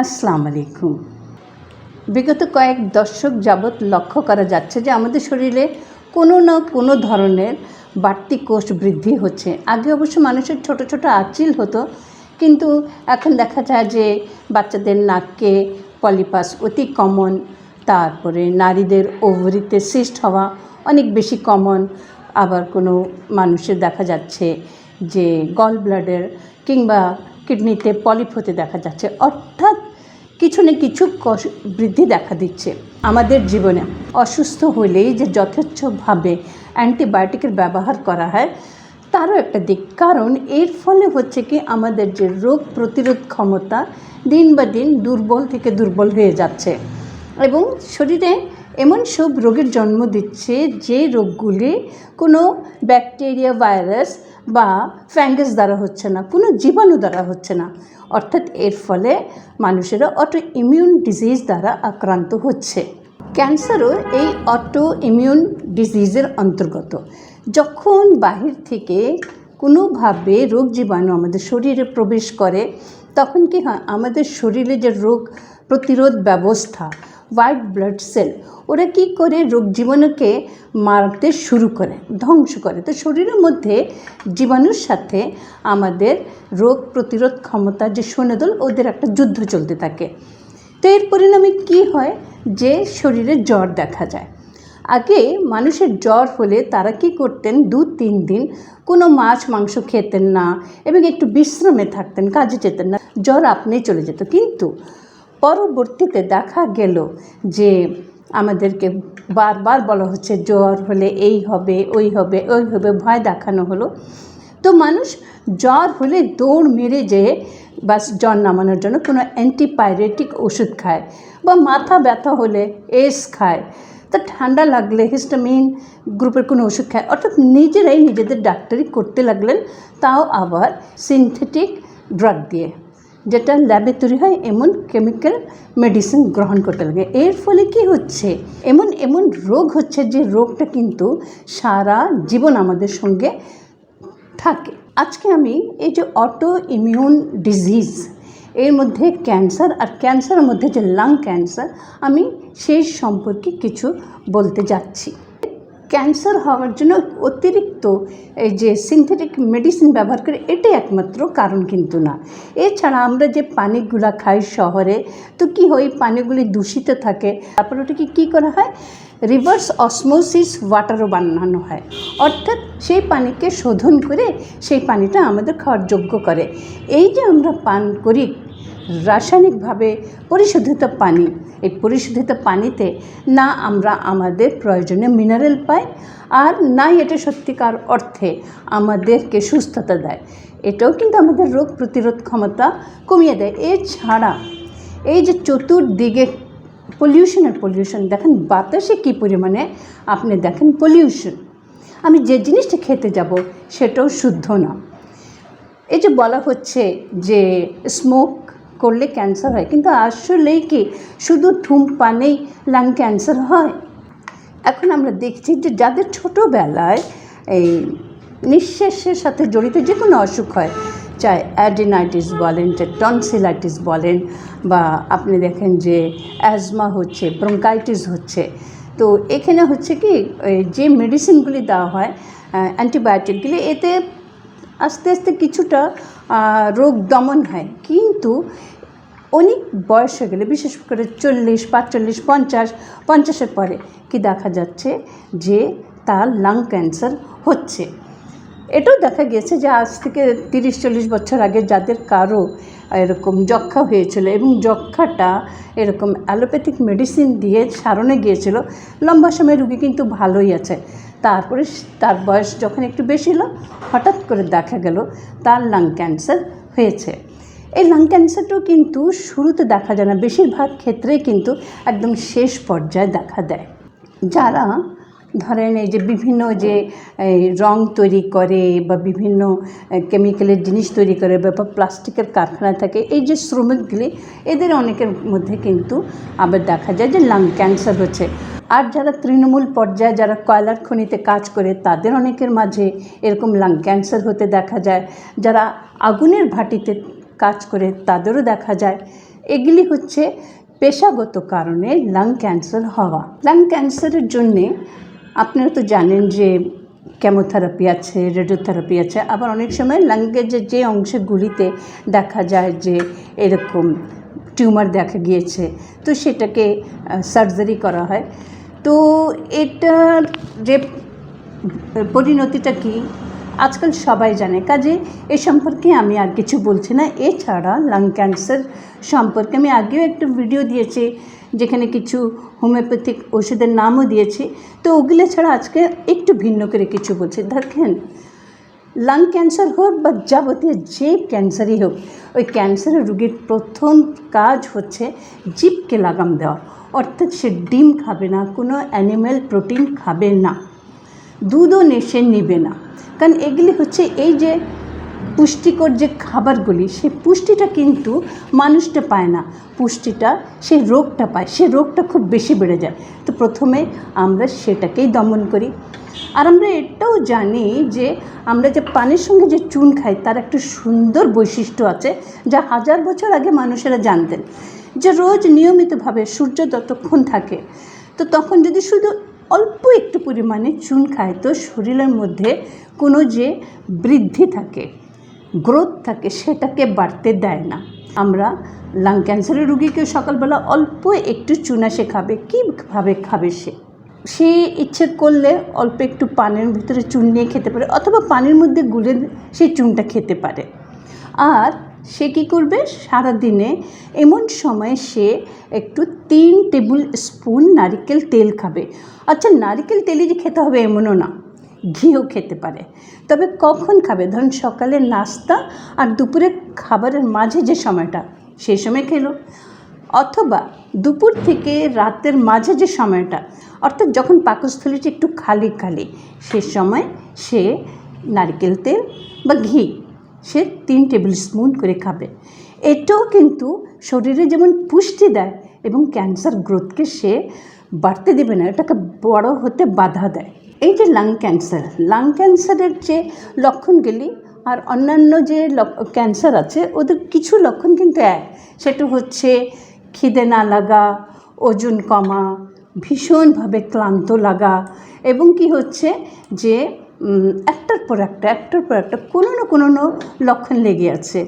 আসসালামু আলাইকুম। বিগত কয়েক দশক যাবৎ লক্ষ্য করা যাচ্ছে যে আমাদের শরীরে কোনো না কোনো ধরনের বাড়তি কোষ বৃদ্ধি হচ্ছে। আগে অবশ্য মানুষের ছোট ছোট আচিল হতো, কিন্তু এখন দেখা যায় যে বাচ্চাদের নাককে পলিপাস অতি কমন, তারপরে নারীদের ওভরিতে সিস্ট হওয়া অনেক বেশি কমন। আবার কোনো মানুষের দেখা যাচ্ছে যে গল ব্লাডের কিংবা কিডনিতে পলিপ হতে দেখা যাচ্ছে। অর্থাৎ কিছু না কিছু বৃদ্ধি দেখা দিচ্ছে আমাদের জীবনে। অসুস্থ হলেই যে যথেচ্ছভাবে অ্যান্টিবায়োটিকের ব্যবহার করা হয়, তারও একটা দিক। কারণ এর ফলে হচ্ছে কি আমাদের যে রোগ প্রতিরোধ ক্ষমতা দিন বা দিন দুর্বল থেকে দুর্বল হয়ে যাচ্ছে। এবং শরীরে এমন সব রোগের জন্ম দিচ্ছে যে রোগগুলি কোনো ব্যাকটেরিয়া, ভাইরাস বা ফ্যাঙ্গাস দ্বারা হচ্ছে না, কোনো জীবাণু দ্বারা হচ্ছে না। অর্থাৎ এর ফলে মানুষেরা অটো ইমিউন ডিজিজ দ্বারা আক্রান্ত হচ্ছে। ক্যান্সারও এই অটো ইমিউন ডিজিজের অন্তর্গত। যখন বাহির থেকে কোনোভাবে রোগ জীবাণু আমাদের শরীরে প্রবেশ করে, তখন কি হয়? আমাদের শরীরে যে রোগ প্রতিরোধ ব্যবস্থা হোয়াইট ব্লাড সেল। ওরা কি করে? রোগ জীবাণুকে মারতে শুরু করে, ধ্বংস করে। তো শরীরের মধ্যে জীবাণুর সাথে আমাদের রোগ প্রতিরোধ ক্ষমতা, যে সৈন্যদল, ওদের একটা যুদ্ধ চলতে থাকে। তো এর পরিণামে কি হয়? যে শরীরে জ্বর দেখা যায়। আগে মানুষের জ্বর হলে তারা কি করতেন? দু, তিন দিন কোনো মাছ, মাংস খেতেন না এবং একটু বিশ্রামে থাকতেন, কাজে যেতেন না। জ্বর আপনি চলে যেত। কিন্তু পরবর্তীতে দেখা গেল যে আমাদেরকে বারবার বলা হচ্ছে, জ্বর হলে এই হবে, ওই হবে ওই হবে, ভয় দেখানো হলো। তো মানুষ জ্বর হলে দৌড় মেরে যেয়ে বাস জ্বর নামানোর জন্য কোনো অ্যান্টিপাইরেটিক ওষুধ খায় বা মাথা ব্যথা হলে এস খায়। তা ঠান্ডা লাগলে হিস্টামিন গ্রুপের কোনো ওষুধ খায়। অর্থাৎ নিজেরাই নিজেদের ডাক্তারি করতে লাগলেন, তাও আবার সিনথেটিক ড্রাগ দিয়ে। যেটা ল্যাবে তৈরি হয় এমন কেমিক্যাল মেডিসিন গ্রহণ করতে লাগে। এর ফলে কি হচ্ছে? এমন এমন রোগ হচ্ছে যে রোগটা কিন্তু সারা জীবন আমাদের সঙ্গে থাকে। আজকে আমি এই যে অটো ইমিউন ডিজিজ এর মধ্যে ক্যান্সার আর ক্যান্সারের মধ্যে যে লাং ক্যান্সার আমি সেই সম্পর্কে কিছু বলতে যাচ্ছি। ক্যান্সার হওয়ার জন্য অতিরিক্ত এই যে সিনথেটিক মেডিসিন ব্যবহার করে এটাই একমাত্র কারণ কিন্তু না। এছাড়া আমরা যে পানিগুলা খাই শহরে, তো কি হয়? পানিগুলি দূষিত থাকে। তারপর ওটাকে কী করা হয়? রিভার্স অসমোসিস ওয়াটারও বানানো হয়। অর্থাৎ সেই পানিকে শোধন করে সেই পানিটা আমাদের খাওয়ার যোগ্য করে। এই যে আমরা পান করি রাসায়নিকভাবে পরিশোধিত পানি। এই পরিশোধিত পানিতে না আমরা আমাদের প্রয়োজনীয় মিনারেল পাই আর নাই এটা সত্যিকার অর্থে আমাদেরকে সুস্থতা দেয়। এটাও কিন্তু আমাদের রোগ প্রতিরোধ ক্ষমতা কমিয়ে দেয়। এছাড়া এই যে চতুর্দিকে পলিউশনের পলিউশন দেখেন বাতাসে কী পরিমাণে আপনি দেখেন পলিউশন আমি যে জিনিসটা খেতে যাব সেটাও শুদ্ধ না। এই যে বলা হচ্ছে যে স্মোক করলে ক্যান্সার হয়। কিন্তু আসলেই কি শুধু ধূমপানেই লাং ক্যান্সার হয়? এখন আমরা দেখছি যে যাদের ছোটোবেলায় এই নিঃশ্বাসের সাথে জড়িত যে কোনো অসুখ হয়, চাই অ্যাডিনাইটিস বলেন যে টনসিলাইটিস বলেন, বা আপনি দেখেন যে অ্যাজমা হচ্ছে ব্রঙ্কাইটিস হচ্ছে। তো এখানে হচ্ছে কি যে মেডিসিনগুলি দেওয়া হয় অ্যান্টিবায়োটিকগুলি এতে আস্তে আস্তে কিছুটা রোগ দমন হয়। কিন্তু অনেক বয়স হয়ে গেলে, বিশেষ করে চল্লিশ, পাঁচচল্লিশ, পঞ্চাশ, পঞ্চাশের পরে কি দেখা যাচ্ছে যে তার লাং ক্যান্সার হচ্ছে। এটাও দেখা গেছে যে আজ থেকে তিরিশ, চল্লিশ বছর আগে যাদের কারও এরকম যক্ষা হয়েছিল এবং যক্ষাটা এরকম অ্যালোপ্যাথিক মেডিসিন দিয়ে সারণে গিয়েছিল, লম্বা সময় রুগী কিন্তু ভালোই আছে। তারপরে তার বয়স যখন একটু বেশি হলো, হঠাৎ করে দেখা গেল তার লাং ক্যান্সার হয়েছে। এই লাং ক্যান্সারটাও কিন্তু শুরুতে দেখা যায় না, বেশিরভাগ ক্ষেত্রেই কিন্তু একদম শেষ পর্যায়ে দেখা দেয়। যারা ধরেন এই যে বিভিন্ন যে রং তৈরি করে বা বিভিন্ন কেমিক্যালের জিনিস তৈরি করে বা প্লাস্টিকের কারখানা থাকে, এই যে শ্রমিকগুলি, এদের অনেকের মধ্যে কিন্তু আবার দেখা যায় যে লাং ক্যান্সার হচ্ছে। আর যারা তৃণমূল পর্যায়ে, যারা কয়লার খনিতে কাজ করে, তাদের অনেকের মাঝে এরকম লাং ক্যান্সার হতে দেখা যায়। যারা আগুনের ভাটিতে কাজ করে তাদেরও দেখা যায়। এগুলি হচ্ছে পেশাগত কারণে লাং ক্যান্সার হওয়া। লাং ক্যান্সারের জন্যে আপনারা তো জানেন যে কেমোথেরাপি আছে রেডিওথেরাপি আছে। আবার অনেক সময় লাঙ্গের যে যে অংশগুলিতে দেখা যায় যে এরকম টিউমার দেখা গিয়েছে, তো সেটাকে সার্জারি করা হয়। তো এটার যে, পরিণতিটা কি? আজকাল সবাই জানে কাজে এ সম্পর্কে আমি আর কিছু বলছি না। এছাড়া লাং ক্যান্সার সম্পর্কে আমি আগেও একটা ভিডিও দিয়েছি, যেখানে কিছু হোমিওপ্যাথিক ওষুধের নামও দিয়েছি। তো ওগুলো ছাড়া আজকে একটু ভিন্ন করে কিছু বলছি। দেখেন লাং ক্যান্সার হোক বা যাবতীয় যে ক্যান্সারই হোক, ওই ক্যান্সারের রুগীর প্রথম কাজ হচ্ছে জিপকে লাগাম দেওয়া। অর্থাৎ সে ডিম খাবে না, কোনো অ্যানিম্যাল প্রোটিন খাবে না। দুধও নেশে নিবে না। কারণ এগুলি হচ্ছে এই যে পুষ্টিকর যে খাবারগুলি সেই পুষ্টিটা কিন্তু মানুষটা পায় না। পুষ্টিটা সেই রোগটা পায়, সে রোগটা খুব বেশি বেড়ে যায়। তো প্রথমে আমরা সেটাকেই দমন করি। আর আমরা এটাও জানি যে আমরা যে পানির সঙ্গে যে চুন খাই, তার একটা সুন্দর বৈশিষ্ট্য আছে, যা হাজার বছর আগে মানুষেরা জানতেন। যে রোজ নিয়মিতভাবে সূর্য যতক্ষণ থাকে, তো তখন যদি শুধু অল্প একটু পরিমাণে চুন খায় তো শরীরের মধ্যে কোনো যে বৃদ্ধি থাকে গ্রোথ থাকে সেটাকে বাড়তে দেয় না। আমরা লাং ক্যান্সারের রুগীকে সকালবেলা অল্প একটু চুনা সে খাবে, কীভাবে খাবে সে? সে ইচ্ছে করলে অল্প একটু পানের ভিতরে চুন নিয়ে খেতে পারে, অথবা পানির মধ্যে গুলে সেই চুনটা খেতে পারে। আর সে কী করবে? সারাদিনে এমন সময় সে একটু তিন টেবিল স্পুন নারিকেল তেল খাবে। আচ্ছা নারিকেল তেলই যে খেতে হবে এমনও না, ঘিও খেতে পারে। তবে কখন খাবে? ধরুন সকালে নাস্তা আর দুপুরে খাবারের মাঝে যে সময়টা সেই সময় খেলো। অথবা দুপুর থেকে রাতের মাঝে যে সময়টা, অর্থাৎ যখন পাকস্থলীটা একটু খালি খালি, সে সময় সে নারকেল তেল বা ঘি সে তিন টেবিল স্পুন করে খাবে। এটাও কিন্তু শরীরে যেমন পুষ্টি দেয় এবং ক্যান্সার গ্রোথকে সে বাড়তে দেবে না, এটাকে বড় হতে বাধা দেয়। এই যে লাং ক্যান্সার, লাং ক্যান্সারের যে লক্ষণগুলি আর অন্যান্য যে ক্যান্সার আছে, ওদের কিছু লক্ষণ কিন্তু এক, সেটা হচ্ছে খিদে না লাগা, ওজন কমা, ভীষণভাবে ক্লান্ত লাগা এবং কি হচ্ছে যে একটার পর একটা, একটার পর একটা, কোনো না কোনো লক্ষণ লেগে আছে।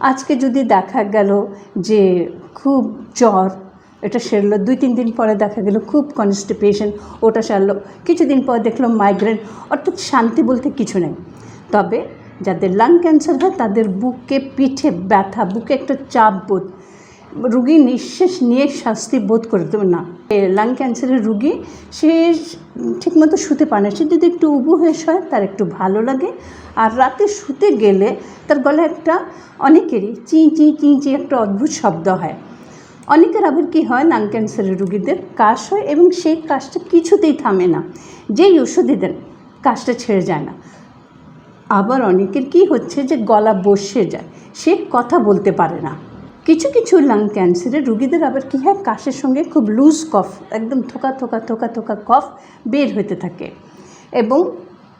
আজকে যদি দেখা গেল যে খুব জ্বর, এটা সেরলো, দুই তিন দিন পরে দেখা গেল খুব কনস্টিপেশন ওটা সারলো। কিছুদিন পর দেখল মাইগ্রেন অর্থাৎ শান্তি বলতে কিছু নেই। তবে যাদের লাং ক্যান্সার হয়, তাদের বুকে পিঠে ব্যথা, বুকে একটা চাপ বোধ রুগী নিঃশ্বাস নিয়ে শাস্তি বোধ করে দেবে না। লাং ক্যান্সারের রুগী, সে ঠিকমতো শুতে পারে না। সে যদি একটু উবু হয়ে শয়, তার একটু ভালো লাগে। আর রাতে শুতে গেলে তার গলায় একটা অনেকেরই চি চি চি চি একটা অদ্ভুত শব্দ হয়। অনেকের আবার কী হয় লাং ক্যান্সারের রুগীদের কাশ হয় এবং সেই কাশটা কিছুতেই থামে না। যেই ওষুধই দেন, কাশটা ছেড়ে যায় না। আবার অনেকের কি হচ্ছে যে গলা বসে যায়। সে কথা বলতে পারে না। কিছু কিছু লাং ক্যান্সারের রুগীদের আবার কী হয়? কাশের সঙ্গে খুব লুজ কফ একদম থোকা থোকা থোকা থোকা কফ বের হতে থাকে। এবং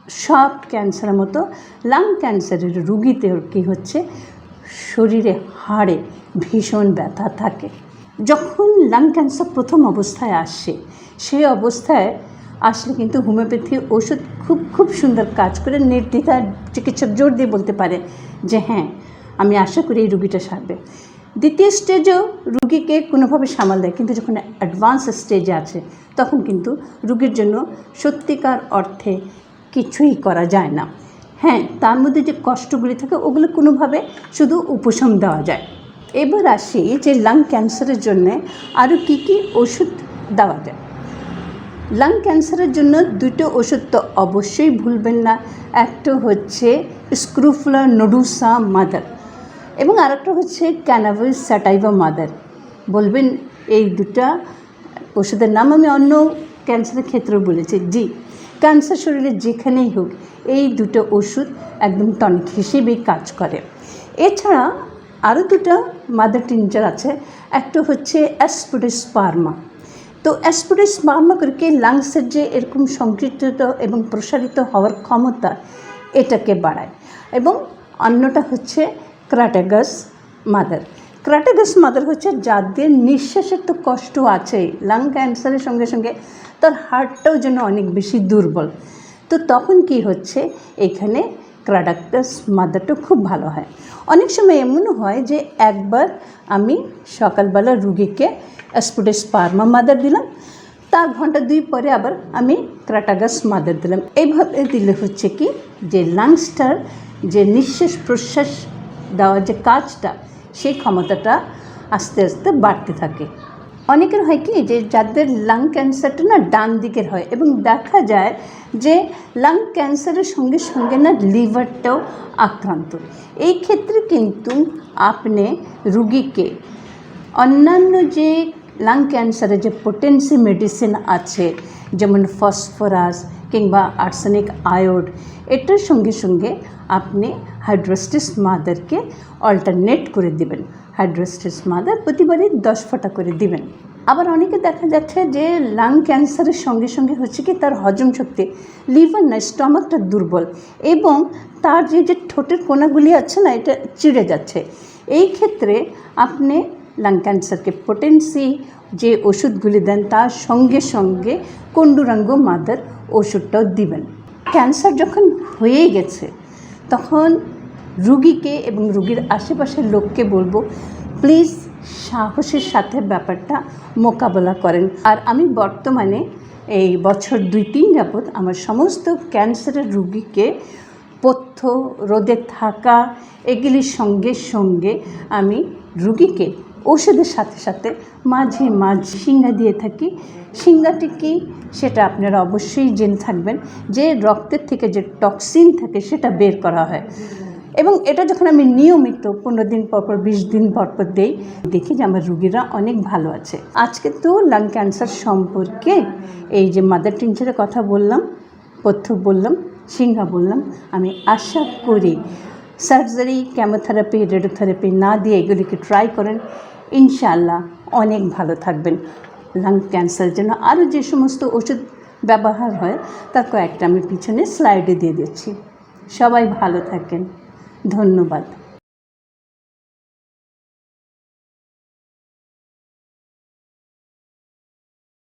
সব ক্যান্সারের মতো লাং ক্যান্সারের রুগীদের কী হচ্ছে? শরীরে হাড়ে ভীষণ ব্যথা থাকে। যখন লাং ক্যান্সার প্রথম অবস্থায় আসে সেই অবস্থায় আসলে কিন্তু হোমিওপ্যাথি ওষুধ খুব খুব সুন্দর কাজ করে নির্দ্বিধার চিকিৎসক জোর দিয়ে বলতে পারে যে হ্যাঁ আমি আশা করি এই রুগীটা সারবে। দ্বিতীয় স্টেজেও রুগীকে কোনোভাবে সামাল দেয়। কিন্তু যখন অ্যাডভান্স স্টেজে আছে, তখন কিন্তু রুগীর জন্য সত্যিকার অর্থে কিছুই করা যায় না। হ্যাঁ তার মধ্যে যে কষ্টগুলি থাকে, ওগুলো কোনোভাবে শুধু উপশম দেওয়া যায়। এবার আসি যে লাং ক্যান্সারের জন্য আরও কী কী ওষুধ দেওয়া যায়। লাং ক্যান্সারের জন্য দুটো ওষুধ তো অবশ্যই ভুলবেন না। একটা হচ্ছে স্ক্রুফলা নোডুসা মাদার এবং আরেকটা হচ্ছে ক্যানাভাল স্যাটাইভা মাদার বলবেন এই দুটা ওষুধের নাম আমি অন্য ক্যান্সারের ক্ষেত্রেও বলেছি। জি ক্যান্সার শরীরে যেখানেই হোক, এই দুটো ওষুধ একদম টনিক হিসেবেই কাজ করে। এছাড়া আরও দুটো মাদার টিনচার আছে। একটা হচ্ছে অ্যাসপোডিস পার্মা তো অ্যাসপোডিস পার্মা করকে লাংসের যে এরকম সংকৃত এবং প্রসারিত হওয়ার ক্ষমতা এটাকে বাড়ায়। এবং অন্যটা হচ্ছে ক্রাটাগাস মাদার। ক্রাটাগাস মাদার হচ্ছে যাদের নিঃশ্বাসের তো কষ্ট আছেই। লাং ক্যান্সারের সঙ্গে সঙ্গে তার হার্টটাও যেন অনেক বেশি দুর্বল। তো তখন কি হচ্ছে? এখানে ক্রাডাক্টাস মাদারটা খুব ভালো হয়। অনেক সময় এমনও হয় যে একবার আমি সকালবেলা রুগীকে অ্যাসপুডেস পার্মা মাদার দিলাম, তার ঘণ্টা দুই পরে আবার আমি ক্রাটাগাস মাদার দিলাম। এইভাবে দিলে হচ্ছে কি? যে লাংসটার যে নিঃশ্বাস প্রশ্বাস দেওয়ার যে কাজটা, সেই ক্ষমতাটা আস্তে আস্তে বাড়তে থাকে। অনেকের হয় কি যে, যাদের লাং ক্যান্সারটা না ডান দিকের হয় এবং দেখা যায় যে লাং ক্যান্সারের সঙ্গে সঙ্গে না লিভারটাও আক্রান্ত। এই ক্ষেত্রে কিন্তু আপনি রুগীকে অন্যান্য যে লাং ক্যান্সারের যে পোটেন্সি মেডিসিন আছে, যেমন ফসফরাস কিংবা আর্সেনিক আয়োড এটার সঙ্গে সঙ্গে আপনি হাইড্রোস্টিস মাদারকে অল্টারনেট করে দিবেন। হাইড্রোস্টিস মাদার প্রতিবারই দশ ফোঁটা করে দিবেন। আবার অনেকে দেখা যাচ্ছে যে লাং ক্যান্সারের সঙ্গে সঙ্গে হচ্ছে কি তার হজম শক্তি লিভার না স্টমাকটা দুর্বল এবং তার যে যে ঠোঁটের কোনাগুলি আছে না, এটা চিড়ে যাচ্ছে। এই ক্ষেত্রে আপনি লাং ক্যান্সারকে পোটেন্সি যে ওষুধগুলি দেন, তার সঙ্গে সঙ্গে কন্ডুরাঙ্গ মাদার ওষুধটাও দিবেন। ক্যান্সার যখন হয়েই গেছে, তখন রুগীকে এবং রুগীর আশেপাশের লোককে বলব, প্লিজ সাহসের সাথে ব্যাপারটা মোকাবেলা করেন। আর আমি বর্তমানে এই বছর দুই তিন যাবৎ আমার সমস্ত ক্যান্সারের রুগীকে পথ্য রোদে থাকা, এগুলির সঙ্গে সঙ্গে আমি রুগীকে ওষুধের সাথে সাথে মাঝে মাঝে সিঙ্গা দিয়ে থাকি। সিঙ্গাটি কি সেটা আপনারা অবশ্যই জেনে থাকবেন। যে রক্তের থেকে যে টক্সিন থাকে সেটা বের করা হয়। এবং এটা যখন আমি নিয়মিত পনেরো দিন পর পর, বিশ দিন পর পর দিই, দেখি যে আমার রুগীরা অনেক ভালো আছে। আজকে তো লাং ক্যান্সার সম্পর্কে এই যে মাদার টিনচারের কথা বললাম পথ্য বললাম সিংহা বললাম, আমি আশা করি সার্জারি, কেমোথেরাপি, রেডিওথেরাপি না দিয়ে এগুলিকে ট্রাই করেন ইনশাল্লাহ অনেক ভালো থাকবেন। লাং ক্যান্সার জন্য আরও যে সমস্ত ওষুধ ব্যবহার হয়, তার কয়েকটা আমি পিছনে স্লাইডে দিয়ে দিচ্ছি। সবাই ভালো থাকেন। ধন্যবাদ।